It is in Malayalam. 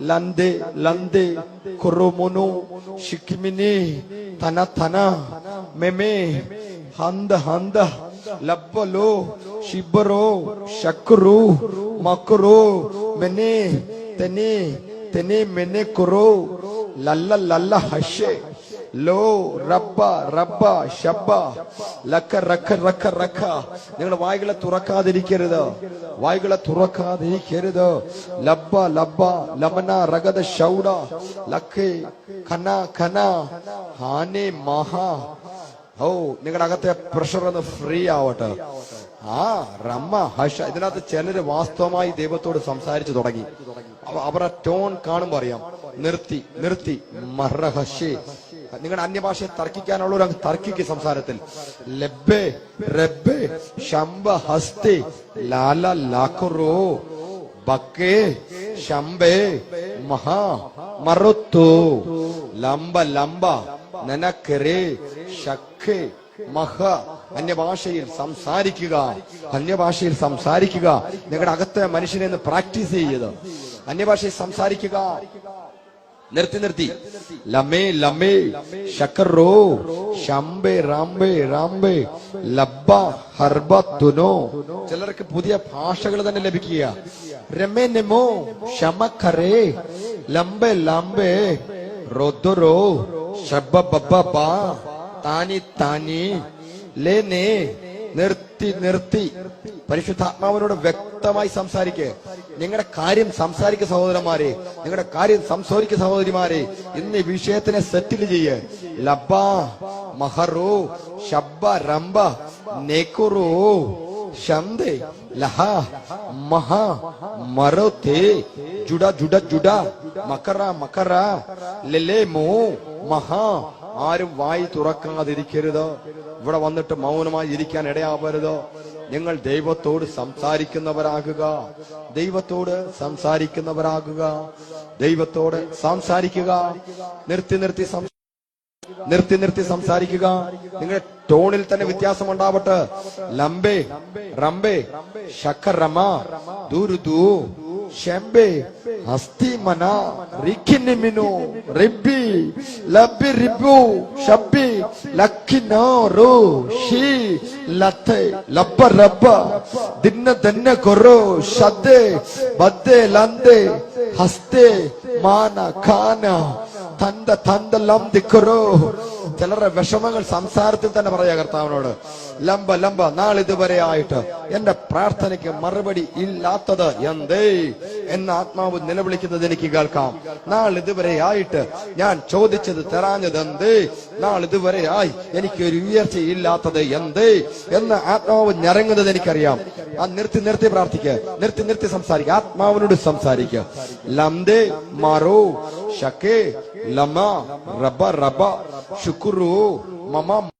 lande lande koromono shikimine tana tana meme handa handa labbalo shibro shakru makro mene tene tene mene koro lalla lalla hashe ലോ റബ്ബ റബ്ബ ഷബ്ബ ലക്ക റക്ക റക്ക റക്ക. നിങ്ങൾ വായികളെ തുറക്കാതിരിക്കരുത്. വായികളെ തുറക്കാതിരിക്കരുത്. ലബ്ബ ലബ്ബ ലമന റഗദ ഷൗഡ ലക്കേ ഖന ഖന ഹാനെ മഹാ. ഓ നിങ്ങളുടെ അകത്തെ പ്രഷർ ഒന്ന് ഫ്രീ ആവട്ടെ. ആ റമ്മ ഹഷ ഇതിനകത്ത് ചിലര് വാസ്തവമായി ദൈവത്തോട് സംസാരിച്ചു തുടങ്ങി. അവ- അവരുടെ ടോൺ കാണുമ്പോ അറിയാം. നിർത്തി നിർത്തി. മറഹഷേ നിങ്ങളുടെ അന്യഭാഷയെ തർക്കിക്കാനുള്ളവർ അങ്ങ് തർക്കിക്ക് സംസാരത്തിൽ. ലബ്ബേ റബ്ബേ ശംബ ഹസ്തി ലാല ലാക്കുറോ ബക്കേ ശംബേ മഹാ മറുത്തു ലംബ ലംബ നനക്കരേ ശഖേ മഹ അന്യഭാഷയിൽ സംസാരിക്കുക അന്യഭാഷയിൽ സംസാരിക്കുക. നിങ്ങളുടെ അകത്തെ മനുഷ്യനെ പ്രാക്ടീസ് ചെയ്യുക അന്യഭാഷയിൽ സംസാരിക്കുക. നിർത്തി നിർത്തി. ലമേ ലമേ. ഷക്കറോ ഷംബേ റാംബേ റാംബേ. ലബ്ബ ഹർബ തുനോ. ചിലർക്ക് പുതിയ ഭാഷകൾ തന്നെ ലഭിക്കുക. രമേ നെമോ. ശമഖറേ ലംബേ ലംബേ. റൊദുറോ. ഷബ്ബ ബബ്ബ താനി. താനി. ലേനേ. നിർത്തി നിർത്തി. പരിശുദ്ധാത്മാവിനോട് വ്യക്തമായി സംസാരിക്കുക നിങ്ങളുടെ കാര്യം സംസാരിക്കുക സഹോദരന്മാരെ. നിങ്ങളുടെ കാര്യം സംസാരിക്കുക സഹോദരിമാരെ. ഇന്ന് ഈ വിഷയത്തിനെ സെറ്റിൽ ചെയ്യ്. ലബ മഹറോ ശബ്ബ റംബ നെക്കുറോ ജുഡ ജുഡ ജുഡ മക്കറ മക്കറ ലെലേ മോ മഹാ ആരും വായി തുറക്കാതിരിക്കരുത്. ഇവിടെ വന്നിട്ട് മൗനമായി ഇരിക്കാൻ ഇടയാവരുത്. നിങ്ങൾ ദൈവത്തോട് സംസാരിക്കുന്നവരാകുക. ദൈവത്തോട് സംസാരിക്കുന്നവരാകുക. ദൈവത്തോട് സംസാരിക്കുക. നിർത്തി നിർത്തി നിർത്തി നിർത്തി സംസാരിക്കുക. നിങ്ങളുടെ ടോണിൽ തന്നെ വ്യത്യാസം ഉണ്ടാവട്ടെ ലംബേ റംബേ ശക്കരമാ ദൂരു ഷെമ്പേ ഹസ്തി മന റിഖിനിമിനു റിബി ലബി റിബു ഷബി ലക്കിനോ റോ ഷി ലത്തെ ലബ്ബ റബ്ബ ദിന്ന ദന്ന കൊറോ ഷദ്ദേ ബദ്ദേ ലന്ദേ ഹസ്തേ മാന ഖാന തന്ത ലം ദിക്കറോ. ചിലരുടെ വിഷമങ്ങൾ സംസാരത്തിൽ തന്നെ പറയാ കർത്താവിനോട്. ലംബ ലംബ നാളിതുവരെ ആയിട്ട് എന്റെ പ്രാർത്ഥനയ്ക്ക് മറുപടി ഇല്ലാത്തത് എന്തേ? എന്ന ആത്മാവ് നിലവിളിക്കുന്നത് എനിക്ക് കേൾക്കാം. നാളിതുവരെ ആയിട്ട് ഞാൻ ചോദിച്ചത് തരാഞ്ഞത് എന്തേ? നാളിതുവരെ ആയി എനിക്ക് ഒരു ഉയർച്ച ഇല്ലാത്തത് എന്തേ? എന്ന് ആത്മാവ് ഞരങ്ങുന്നത് എനിക്കറിയാം. ആ നിർത്തി നിർത്തി പ്രാർത്ഥിക്കുക നിർത്തി നിർത്തി സംസാരിക്കുക ആത്മാവിനോട് സംസാരിക്കുക ലംദേ മാറോ ഷക്കേ ലമ റബ റബ ശുക്രു മമ